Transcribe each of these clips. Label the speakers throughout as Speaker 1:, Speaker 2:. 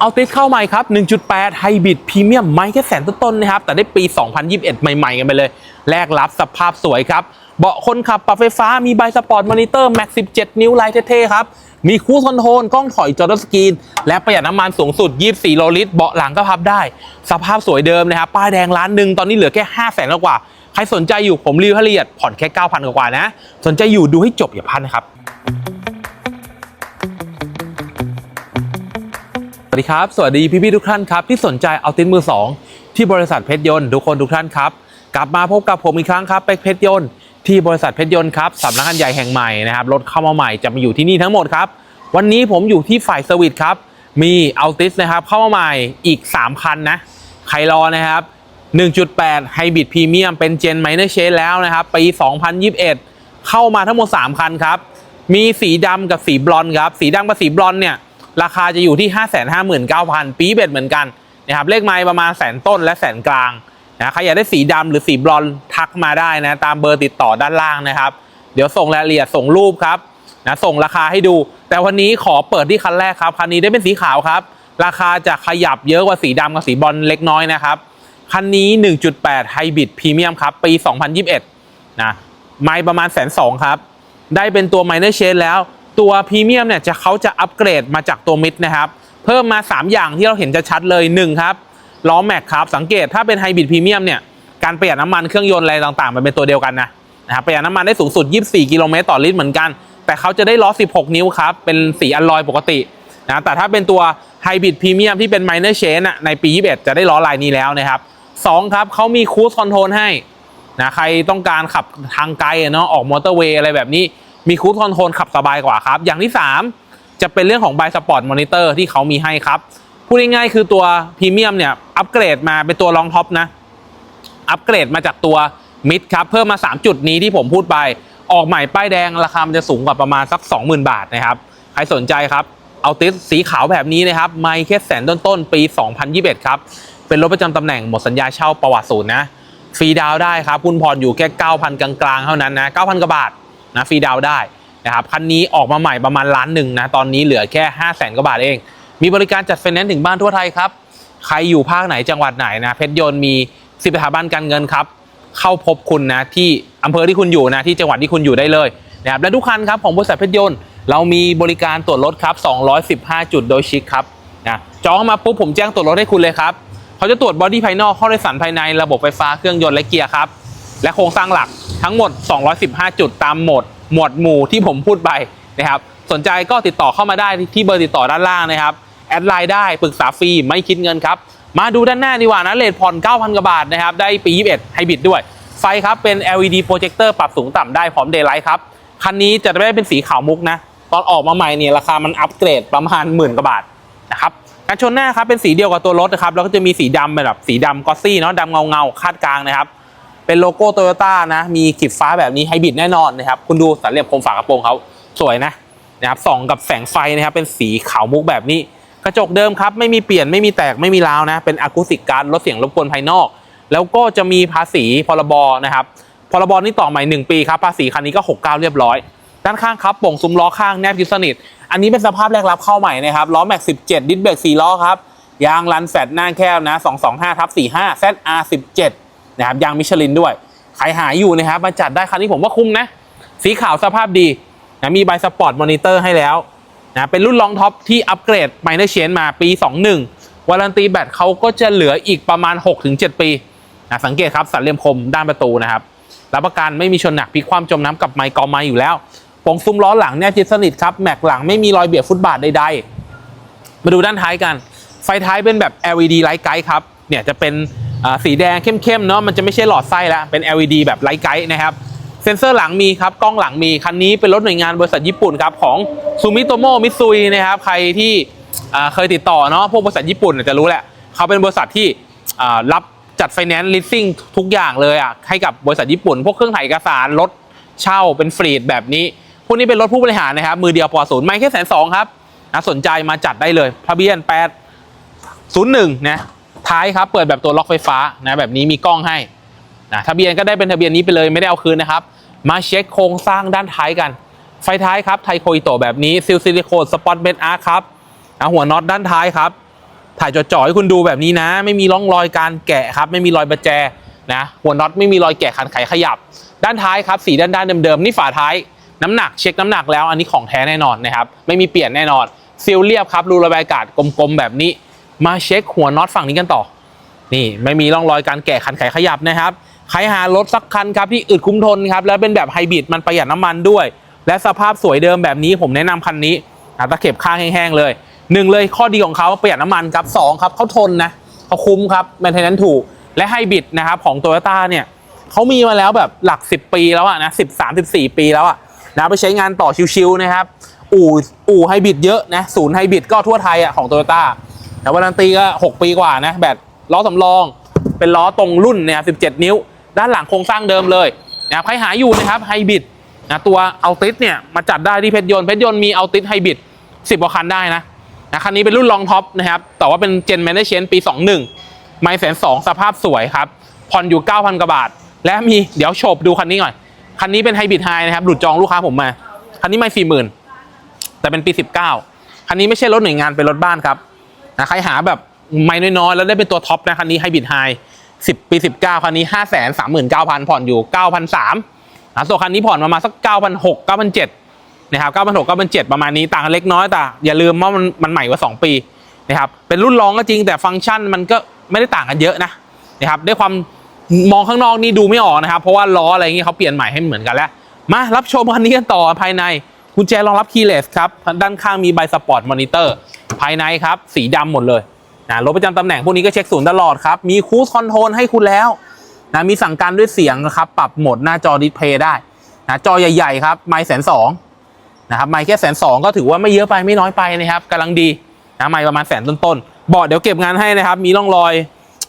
Speaker 1: เอาติสเข้าใหม่ครับ 1.8 ไฮบริดพรีเมียมไม่แค่แสนต้นๆนะครับ แต่ได้ปี 2021 ใหม่ ๆ กันไปเลย แลกรับสภาพสวยครับ เบาะคนขับปรับไฟฟ้า มีใบสปอร์ตมอนิเตอร์ แม็ก 17 นิ้วลายเท่ ๆ ครับ มีคูลคอนโทรลกล้องถอยจอร์สกรีน และประหยัดน้ำมันสูงสุด 24 โลลิตร เบาะหลังก็พับได้ สภาพสวยเดิมนะครับ ป้ายแดงล้านหนึ่งตอนนี้เหลือแค่ 5 0 0แสนกว่า ใครสนใจอยู่ผมรีวิวให้ละเอียดผ่อนแค่ 9,000 กว่านะ สนใจอยู่ดูให้จบอย่าพลาดนะครับ ครับ สวัสดีพี่ๆทุกท่านครับ ที่สนใจเอาตินมือ 2 ที่บริษัทเพชรยนต์ทุกคนทุกท่านครับ กลับมาพบกับผมอีกครั้งครับเป็กเพชรยนต์ที่บริษัทเพชรยนต์ครับสำนักงานใหญ่แห่งใหม่นะครับรถเข้ามาใหม่จะมาอยู่ที่นี่ทั้งหมดครับ วันนี้ผมอยู่ที่ฝ่ายเซอร์วิสครับ มีเอาติสนะครับเข้ามาใหม่อีก 3 คันนะใครรอนะครับ 1.8ไฮบริดพรีเมียมเป็นเจนไมเนอร์เชนแล้วนะครับปี 2021 เข้ามาทั้งหมด 3 คันครับมีสีดำกับสีบลอนด์ครับสีดำกับสีบลอนด์เนี่ย ราคาจะอยู่ที่ 559,000 ปีเบ็ดเหมือนกันนะครับเลขไม้ประมาณแสนต้นและแสนกลางนะใครอยากได้สีดำหรือสีบลอนทักมาได้นะตามเบอร์ติดต่อด้านล่างนะครับ เดี๋ยวส่งรายละเอียดส่งรูปครับนะส่งราคาให้ดู แต่วันนี้ขอเปิดที่คันแรกครับคันนี้ได้เป็นสีขาวครับ ราคาจะขยับเยอะกว่าสีดำกับสีบอนด์เล็กน้อยนะครับคันนี้ 1.8ไฮบริดพรีเมียมครับ ปี 2021 นะ ไม้ประมาณแสนสองครับ ได้เป็นตัว Minor Change แล้ว ตัวพรีเมียมเนี่ยจะเขาจะอัปเกรดมาจากตัวมิดนะครับเพิ่มมา 3 อย่างที่เราเห็นจะชัดเลย1ครับล้อแม็กครับสังเกตถ้าเป็นไฮบริดพรีเมียมเนี่ยการประหยัดน้ำมันเครื่องยนต์อะไรต่างๆ มันเป็นตัวเดียวกันนะนะครับประหยัดน้ำมันได้สูงสุด 24 กิโลเมตรต่อลิตรเหมือนกัน แต่เขาจะได้ล้อ 16 นิ้วครับ เป็นสีอลลอยปกตินะแต่ถ้าเป็นตัวไฮบริดพรีเมียมที่เป็น Minor Change อะในปี 21 จะได้ล้อลายนี้แล้วนะครับสองครับเขามีคูสคอนโทรลให้นะใครต้องการขับทางไกลเนาะออกมอเตอร์เวย์อะไรแบบนี้ มีคู e คอนโทรลขับสบายกว่าครับ อย่างที่ 3 จะเป็นเรื่องของ b บสปอร์ตมอนิเตอร์ที่เขามีให้ครับ พูดง่ายๆคือตัวพรีเมียมเนี่ยอัปเกรดมาเป็นตัวรองท็อปนะ อัปเกรดมาจากตัวมิดครับ เพิ่มมา 3 จุดนี้ที่ผมพูดไป ออกใหม่ป้ายแดงราคามันจะสูงกว่าประมาณสัก 20,000 บาทนะครับ ใครสนใจครับ เอาติสสีขาวแบบนี้นะครับ ไม่แค่แสนต้นๆปี 2021 ครับ เป็นรถประจำตำแหน่งหมดสัญญาเช่าประวัติศูนย์นะ ฟรีดาวได้ครับคุณผ่อนอยู่แค่ 9,000 กลางๆ เท่านั้นนะ 9,000 กว่าบาท นะฟรีดาวได้นะครับคันนี้ออกมาใหม่ประมาณล้านหนึ่งนะตอนนี้เหลือแค่ 5 0 0 0 0 0กว่าบาทเอง มีบริการจัดไฟแนนซ์ถึงบ้านทั่วไทยครับ ใครอยู่ภาคไหนจังหวัดไหนนะเพชรยนต์มีสิบสถาบันการเงินครับ เข้าพบคุณนะที่อำเภอที่คุณอยู่นะที่จังหวัดที่คุณอยู่ได้เลยนะครับและทุกคันครับของบริษัทเพชรยนต์เรามีบริการตรวจรถครับ 215 จุดโดยชิคครับนะจองมาปุ๊บผมแจ้งตรวจรถให้คุณเลยครับเขาจะตรวจบอดี้ภายนอกข้อโดยสารภายในระบบไฟฟ้าเครื่องยนต์และเกียร์ครับ และโครงสร้างหลักทั้งหมด 215 จุดตามหมวดหมวดหมู่ที่ผมพูดไปนะครับ สนใจก็ติดต่อเข้ามาได้ที่เบอร์ติดต่อด้านล่างนะครับ แอดไลน์ได้ปรึกษาฟรีไม่คิดเงินครับ มาดูด้านหน้าดีกว่านะเลทผ่อน 9,000 กว่าบาทนะครับ ได้ปี 21ไฮบริดด้วย ไฟครับเป็น LED โปรเจคเตอร์ปรับสูงต่ำได้พร้อมเดย์ไลท์ครับ คันนี้จะได้เป็นสีขาวมุกนะ ตอนออกมาใหม่เนี่ยราคามันอัปเกรดประมาณหมื่นกว่าบาทนะครับการชนหน้าครับเป็นสีเดียวกับตัวรถนะครับแล้วก็จะมีสีดำเป็นแบบสีดำกอซี่เนาะดำเงาเงาๆคาดกลางนะครับ เป็นโลโก้โตโยต้านะ มีขีดฟ้าแบบนี้ไฮบริดแน่นอนนะครับ คุณดูสันเหลี่ยมโคมฝากระโปรงเขาสวยนะนะครับส่องกับแสงไฟนะครับ เป็นสีขาวมุกแบบนี้ กระจกเดิมครับ ไม่มีเปลี่ยนไม่มีแตกไม่มีร้าวนะ เป็นอะคูสิกการลดเสียงรบกวนภายนอก แล้วก็จะมีภาษีพรบนะครับพรบนี่ต่อใหม่ 1 ปีครับภาษีคันนี้ก็ 69 เรียบร้อย ด้านข้างครับโป่งซุ้มล้อข้างแนบยึดสนิท อันนี้เป็นสภาพแรกรับเข้าใหม่นะครับล้อแม็ก 17 ดิสเบรก4ล้อครับยางรันแฟตหน้าแคบนะ225ทับ45 ZR17 นะครับยางมิชลินด้วยใครหาอยู่นะครับมาจัดได้คันนี้ผมว่าคุ้มนะ สีขาวสภาพดีนะมีใบสปอร์ตมอนิเตอร์ให้แล้วนะเป็นรุ่นรองท็อปที่อัปเกรดไมเนอร์เชนมาปี 21วารันตีแบตเขาก็จะเหลืออีกประมาณ 6-7 ปีนะสังเกตครับสันเหลี่ยมคมด้านประตูนะครับรับประกันไม่มีชนหนักพลิกความจมน้ำกับไมค์กอไม้อยู่แล้วปงซุ้มล้อหลังแนบชิดสนิทครับแม็กหลังไม่มีรอยเบียดฟุตบาทใดๆ มาดูด้านท้ายกัน ไฟท้ายเป็นแบบ LED ไลท์ไกด์ครับเนี่ยจะเป็น สีแดงเข้มๆเนาะมันจะไม่ใช่หลอดไส้แล้วเป็น LED แบบไลท์ไกด์นะครับเซ็นเซอร์หลังมีครับกล้องหลังมีคันนี้เป็นรถหน่วยงานบริษัทญี่ปุ่นครับของซูมิโตโมมิซุยนะครับใครที่เคยติดต่อเนาะพวกบริษัทญี่ปุ่นจะรู้แหละเขาเป็นบริษัทที่รับจัดไฟแนนซ์ลิสซิ่งทุกอย่างเลยอะให้กับบริษัทญี่ปุ่น พวกเครื่องถ่ายเอกสารรถเช่าเป็นฟรีดแบบนี้พวกนี้เป็นรถผู้บริหารนะครับมือเดียวปอศูนย์ไม่แค่แสนสองครับนะสนใจมาจัดได้เลยทะเบียนแปดศูนย์หนึ่งนะ ท้ายครับเปิดแบบตัวล็อกไฟฟ้านะแบบนี้มีกล้องให้นะทะเบียนก็ได้เป็นทะเบียนนี้ไปเลยไม่ได้เอาคืนนะครับ มาเช็คโครงสร้างด้านท้ายกัน ไฟท้ายครับไทโคอิโตแบบนี้ซิลซิลิโคนสปอตเบนอาร์ครับนะหัวน็อตด้านท้ายครับ ถ่ายจ่อๆให้คุณดูแบบนี้นะ ไม่มีร่องรอยการแกะครับ ไม่มีรอยประแจนะหัวน็อตไม่มีรอยแกะขันไขขยับ ด้านท้ายครับสีด้านด้านเดิมๆนี่ฝาท้าย น้ำหนักเช็คน้ำหนักแล้วอันนี้ของแท้แน่นอนนะครับไม่มีเปลี่ยนแน่นอนซีลเรียบครับรูระบายอากาศกลมๆแบบนี้ มาเช็คหัวน็อตฝั่งนี้กันต่อ นี่ไม่มีร่องรอยการแกะขันไขขยับนะครับ ใครหารถสักคันครับที่อึดคุ้มทนครับแล้วเป็นแบบไฮบริดมันประหยัดน้ำมันด้วย และสภาพสวยเดิมแบบนี้ผมแนะนำคันนี้อะตะเข็บข้างแห้งๆเลยหนึ่งเลยข้อดีของเขาประหยัดน้ำมันครับสองครับเขาทนนะเขาคุ้มครับแมนเทนนนถูก และไฮบริดนะครับของโตโยต้าเนี่ยเขามีมาแล้วแบบหลัก 10 ปีแล้วอะนะสิบสามสิบสี่ปีแล้วอะนะไปใช้งานต่อชิวๆนะครับ อู่อู่ไฮบริดเยอะนะศูนย์ไฮบริดก็ทั่วไทยอะของโตโยต้า แต่วารันตีก็ 6 ปีกว่านะแบตล้อสำรอง เป็นล้อตรงรุ่นเนี่ย17 นิ้ว ด้านหลังโครงสร้างเดิมเลยนะครับใครหาอยู่นะครับไฮบริดนะตัวเอาติสเนี่ยมาจัดได้ที่เพชรยนต์เพชรยนต์มีเอาติสไฮบริด10กว่าคันได้นะนะคันนี้เป็นรุ่นรองท็อปนะครับแต่ว่าเป็นเจนแมนเนเชนปี 21 ไม่แสนสองสภาพสวยครับผ่อนอยู่ 9,000กว่าบาท และมีเดี๋ยวโฉบดูคันนี้หน่อยคันนี้เป็นไฮบริดไฮนะครับหลุดจองลูกค้าผมมา คันนี้ไม่สี่หมื่นแต่เป็นปี 19 คันนี้ไม่ใช่รถหน่วยงานเป็นรถบ้านครับ นะใครหาแบบไม่น้อยๆแล้วได้เป็นตัวท็อปนะคันนี้ไฮบริดไฮสิบปีสิบเก้าคันนี้ห้าแสนสามหมื่นเก้าพันผ่อนอยู่เก้าพันสามนะส่วนคันนี้ผ่อนประมาณสักเก้าพันหกเก้าพันเจ็ดนะครับเก้าพันหกเก้าพันเจ็ดประมาณนี้ต่างกันเล็กน้อยแต่อย่าลืมว่ามันมันใหม่กว่าสองปีนะครับเป็นรุ่นรองก็จริงแต่ฟังก์ชันมันก็ไม่ได้ต่างกันเยอะนะนะครับด้วยความมองข้างนอกนี่ดูไม่ออกนะครับ เพราะว่าล้ออะไรอย่างเงี้ยเขาเปลี่ยนใหม่ให้เหมือนกันแล้ว มารับชมคันนี้กันต่อภายในกุญแจรองรับคีย์เลสครับด้านข้างมีใบสปอร์ตมอนิเตอร์ ภายในครับสีดำหมดเลยนะรถประจำตำแหน่งพวกนี้ก็เช็คศูนย์ตลอดครับ มีคูสคอนโทรลให้คุณแล้วนะมีสั่งการด้วยเสียงนะครับปรับโหมดหน้าจอดิสเพย์ได้นะจอใหญ่ๆครับไม่แสนสองนะครับไม่แค่แสนสองก็ถือว่าไม่เยอะไปไม่น้อยไปนะครับกำลังดีนะไม่ประมาณแสนต้นๆเบาะเดี๋ยวเก็บงานให้นะครับ มีร่องรอย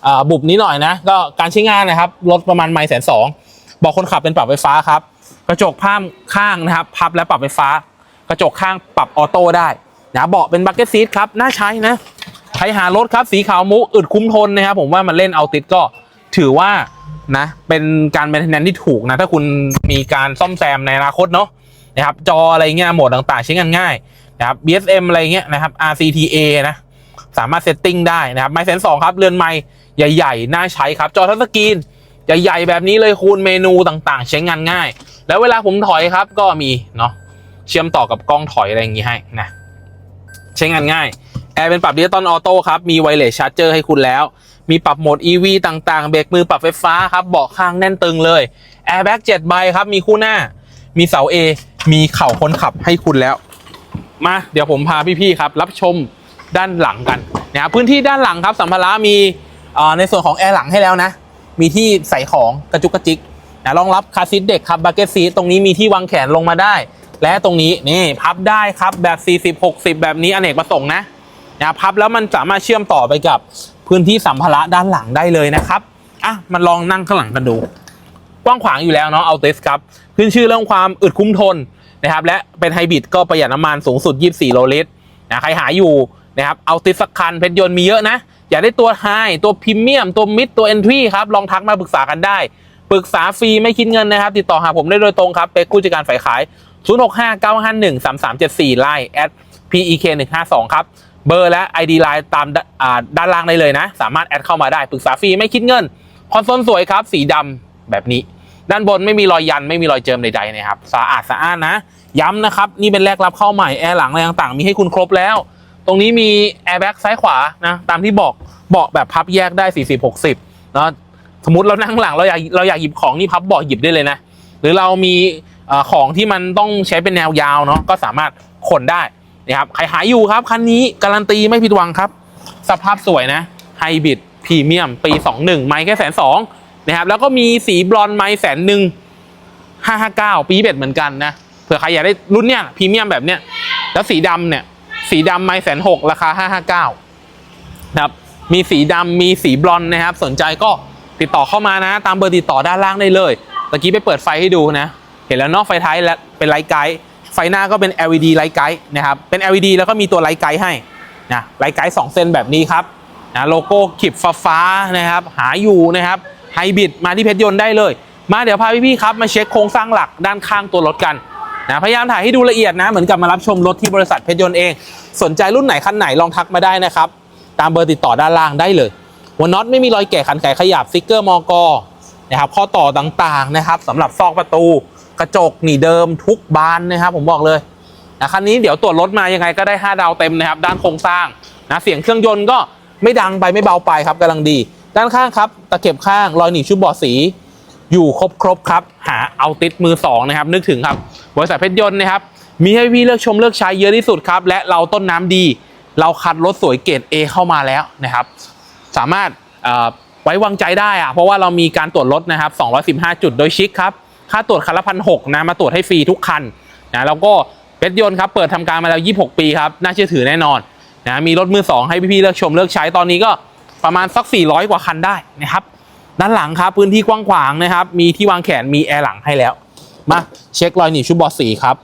Speaker 1: อาบุบนิดหน่อยนะก็การใช้งานนะครับรถประมาณไม่แสนสองบอกคนขับเป็นปรับไฟฟ้าครับ กระจกภาพข้างนะครับ พับและปรับไฟฟ้า กระจกข้างปรับออโต้ได้ นะเบาะเป็นบักเก็ตซีทครับน่าใช้นะใครหารถครับสีขาวมุกอึดคุ้มทนนะครับผมว่ามันเล่นเอาติดก็ถือว่านะเป็นการแมนเทนแนนที่ถูกนะ ถ้าคุณมีการซ่อมแซมในอนาคตเนาะนะครับจออะไรเงี้ยโหมดต่างๆ ใช้งานง่ายนะครับ BSM อะไรเงี้ยนะครับ RCTA นะสามารถเซตติ้งได้นะครับไมค์แสนสองครับเรือนไม้ใหญ่ๆ น่าใช้ครับจอทัชสกรีนใหญ่ๆแบบนี้เลยคูณเมนูต่างๆ ใช้งานง่าย แล้วเวลาผมถอยครับก็มีเนาะเชื่อมต่อกับกล้องถอยอะไรอย่างงี้ให้นะ ใช้งานง่ายแอร์เป็นปรับดิจิตอลออโต้ครับ มีไวเลสชาร์จเจอร์ให้คุณแล้ว มีปรับโหมด EV ต่างๆ เบรกมือปรับไฟฟ้าครับ เบาะข้างแน่นตึงเลยแอร์แบ็ก7ใบครับ มีคู่หน้า มีเสา A มีเข่าคนขับให้คุณแล้ว มา เดี๋ยวผมพาพี่ๆครับ รับชมด้านหลังกันนะครับพื้นที่ด้านหลังครับ สัมภาระมีในส่วนของแอร์หลังให้แล้วนะ มีที่ใส่ของกระจุกกระจิกนะรองรับคาร์ซีทเด็กครับบักเก็ตซีทตรงนี้มีที่วางแขนลงมาได้ และตรงนี้นี่พับได้ครับแบบ 40 60 แบบนี้อเนกประสงค์นะนะพับแล้วมันสามารถเชื่อมต่อไปกับพื้นที่สัมภาระด้านหลังได้เลยนะครับอะมันลองนั่งข้างหลังกันดูกว้างขวางอยู่แล้วเนาะเอาเตสครับขึ้นชื่อเรื่องความอึดคุ้มทนนะครับ และเป็นไฮบริดก็ประหยัดน้ำมันสูงสุด 24 โลลิตรนะใครหาอยู่นะครับเอาติดสักคันเพชรยนต์มีเยอะนะ อยากได้ตัวไฮตัวพรีเมียม ตัวมิดตัวเอนทรีครับลองทักมาปรึกษากันได้ปรึกษาฟรีไม่คิดเงินนะครับ ติดต่อหาผมได้โดยตรงครับเป็นผู้จัดการฝ่ายขาย 0659513374ไลน์แอด PEK 152ครับ เบอร์และ ID ไลน์ตามด้านล่างได้เลยนะ สามารถแอดเข้ามาได้ปรึกษาฟรีไม่คิดเงินคอนโซลสวยครับ สีดำแบบนี้ ด้านบนไม่มีรอยยันไม่มีรอยเจิมใดๆนะครับสะอาดสะอ้านนะ ย้ำนะครับ นี่เป็นแรกรับเข้าใหม่แอร์หลังอะไรต่างๆ มีให้คุณครบแล้ว ตรงนี้มีแอร์แบ็กซ้ายขวานะตามที่บอกเบาะแบบพับแยกได้ 40 60เนาะสมมติเรานั่งหลังเราอยากเราอยากหยิบของนี่พับเบาะหยิบได้เลยนะหรือเรามี ของที่มันต้องใช้เป็นแนวยาวเนาะก็สามารถขนได้นะครับใครหายอยู่ครับ คันนี้การันตีไม่ผิดหวังครับ สภาพสวยนะไฮบริดพรีเมียมปี 21 ไม้แค่แสนสองนะครับแล้วก็มีสีบลอนไม้แสนหนึ่ง559 ปีเบ็ดเหมือนกันนะเผื่อใครอยากได้รุ่นเนี้ยพรีเมียมแบบเนี้ยแล้วสีดำเนี่ยสีดำไม้แสนหกราคา 559นะครับมีสีดำมีสีบลอนนะครับ สนใจก็ติดต่อเข้ามานะ ตามเบอร์ติดต่อด้านล่างได้เลยตะกี้ไปเปิดไฟให้ดูนะ เห็นแล้วเนอกไฟท้ายและเป็นไลท์ไกด์ไฟหน้าก็เป็น LED ไลท์ไกด์นะครับ เป็น LED แล้วก็มีตัวไลท์ไกด์ให้นะไลท์ไกด์2เส้นแบบนี้ครับนะโลโก้ขีบฟ้าฟ้านะครับ หาอยู่นะครับไฮบริดมาที่เพชรยนต์ได้เลย มาเดี๋ยวพาพี่ๆครับมาเช็คโครงสร้างหลักด้านข้างตัวรถกันนะพยายามถ่ายให้ดูละเอียดนะเหมือนกับมารับชมรถที่บริษัทเพชรยนต์เอง สนใจรุ่นไหนคันไหนลองทักมาได้นะครับ ตามเบอร์ติดต่อด้านล่างได้เลยหัวน็อตไม่มีรอยแกะขันไขขยับสติ๊กเกอร์มอกนะครับข้อต่อต่างๆนะครับสำหรับซอกประตู กระจกหนีเดิมทุกบานนะครับ ผมบอกเลยนะคันนี้เดี๋ยวตรวจรถมายังไงก็ได้ 5 ดาวเต็มนะครับ ด้านโครงสร้างนะเสียงเครื่องยนต์ก็ไม่ดังไปไม่เบาไปครับกำลังดี ด้านข้างครับตะเข็บข้างรอยหนีบชุดเบาะสี อยู่ครบครบครับ หาเอาติดมือสองนะครับนึกถึงครับบริษัทเพชรยนต์นะครับมีให้พี่เลือกชมเลือกใช้เยอะที่สุดครับ และเราต้นน้ำดี เราคัดรถสวยเกรด A เข้ามาแล้วนะครับ สามารถไว้วางใจได้อะเพราะว่าเรามีการตรวจรถนะครับ 215 จุดโดยชิคครับ ค่าตรวจคันละพันหนะมาตรวจให้ฟรีทุกคันนะแล้วก็เพชรยนต์ครับเปิดทำการมาแล้ว 26 ปีครับน่าเชื่อถือแน่นอนนะมีรถมือ 2 ให้พี่ๆเลือกชมเลือกใช้ตอนนี้ก็ประมาณสัก 400 กว่าคันได้นะครับด้านหลังครับพื้นที่กว้างขวางนะครับมีที่วางแขนมีแอร์หลังให้แล้ว มาเช็ครอยหนีบชุดบอสสีครับ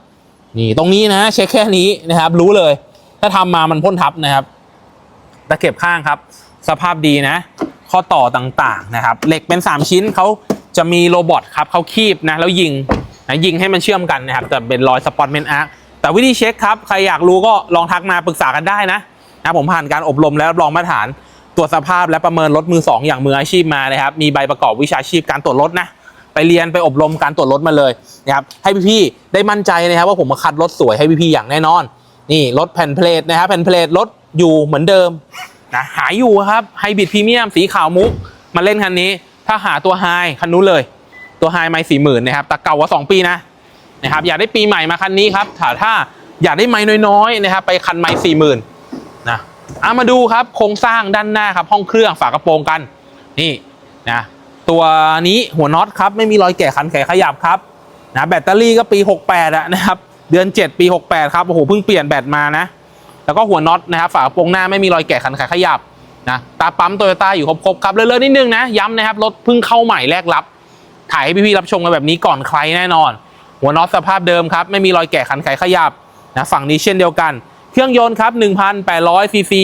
Speaker 1: นี่ตรงนี้นะเช็คแค่นี้นะครับ รู้เลย ถ้าทำมามันพ่นทับนะครับตะเข็บข้างครับ สภาพดีนะ ข้อต่อต่างๆนะครับ เหล็กเป็น 3 ชิ้นเขา จะมีโรบอทครับเขาคีบนะแล้วยิงนะยิงให้มันเชื่อมกันนะครับแต่เป็นรอยสปอตเมนอาร์แต่วิธีเช็คครับใครอยากรู้ก็ลองทักมาปรึกษากันได้นะนะผมผ่านการอบรมและรับรองมาตรฐานตรวจสภาพและประเมินรถมือ 2 อย่างมืออาชีพมานะครับมีใบประกอบวิชาชีพการตรวจรถนะไปเรียนไปอบรมการตรวจรถมาเลยนะครับให้พี่ๆได้มั่นใจนะครับว่าผมมาคัดรถสวยให้พี่ๆอย่างแน่นอน นี่รถแผ่นเพลทนะครับแผ่นเพลทรถอยู่เหมือนเดิมนะหายอยู่ครับไฮบริดพรีเมียมสีขาวมุกมาเล่นคันนี้ ถ้าหาตัวไฮคันนู้นเลย ตัวไฮไม่สี่หมื่นนะครับแต่เก่ากว่าสองปีนะนะครับอยากได้ปีใหม่มาคันนี้ครับถ้าถ้าอยากได้ไม้น้อยๆนะครับไปคันไม้สี่หมื่นนะเอามาดูครับโครงสร้างด้านหน้าครับห้องเครื่องฝากระโปรงกันนี่นะตัวนี้หัวน็อตครับไม่มีรอยแกะขันแขขยับครับนะแบตเตอรี่ก็ปี 68อะนะครับเดือน 7 ปี 68 ครับโอ้โหเพิ่งเปลี่ยนแบตมานะ แล้วก็หัวน็อตนะครับฝากระโปรงหน้าไม่มีรอยแกะขันไขขยับ นะตาปั๊มโตโยต้าอยู่ครบๆครับเลื่อนๆนิดนึงนะย้ำนะครับรถเพิ่งเข้าใหม่แรกรับ ถ่ายให้พี่ๆรับชมกันแบบนี้ก่อนใครแน่นอน หัวน็อตสภาพเดิมครับ ไม่มีรอยแกะขันไขขยับนะฝั่งนี้เช่นเดียวกัน เครื่องยนต์ครับ 1,800ซีซี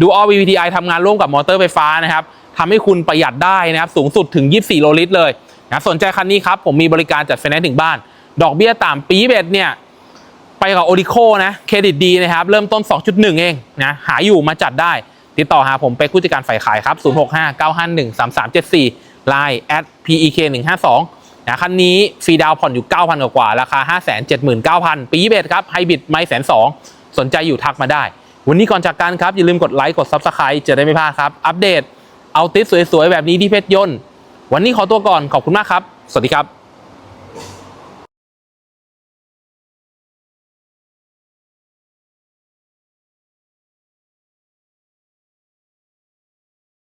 Speaker 1: ดูออ VVTi ทำงานร่วมกับมอเตอร์ไฟฟ้านะครับทำให้คุณประหยัดได้นะครับสูงสุดถึง 24 โลลิตรเลยนะสนใจคันนี้ครับ ผมมีบริการจัดไฟแนนซ์ถึงบ้าน ดอกเบี้ยต่ำปีเบ็ดเนี่ยไปกับโอ i ิโคนะเครดิตดีนะครับเริ่มต้น 2.1 เองนะหาอยู่มาจัดได้ ติดต่อหาผมไปนผู้จัดการฝ่ายขายครับ 0659513374 Line at pek 152 นะคันนี้ฟรีดาวน์ผ่อนอยู่ 9,000 กว่า ราคา 579,000 ปีเบสครับไฮบริดไม่แสนสองสนใจอยู่ทักมาได้ วันนี้ก่อนจากกันครับ อย่าลืมกดไลค์กด Subscribe จะได้ไม่พลาดครับ อัปเดต เอาติดสวยๆ แบบนี้ที่เพชรยนต์ วันนี้ขอตัวก่อนขอบคุณมากครับ สวัสดีครับ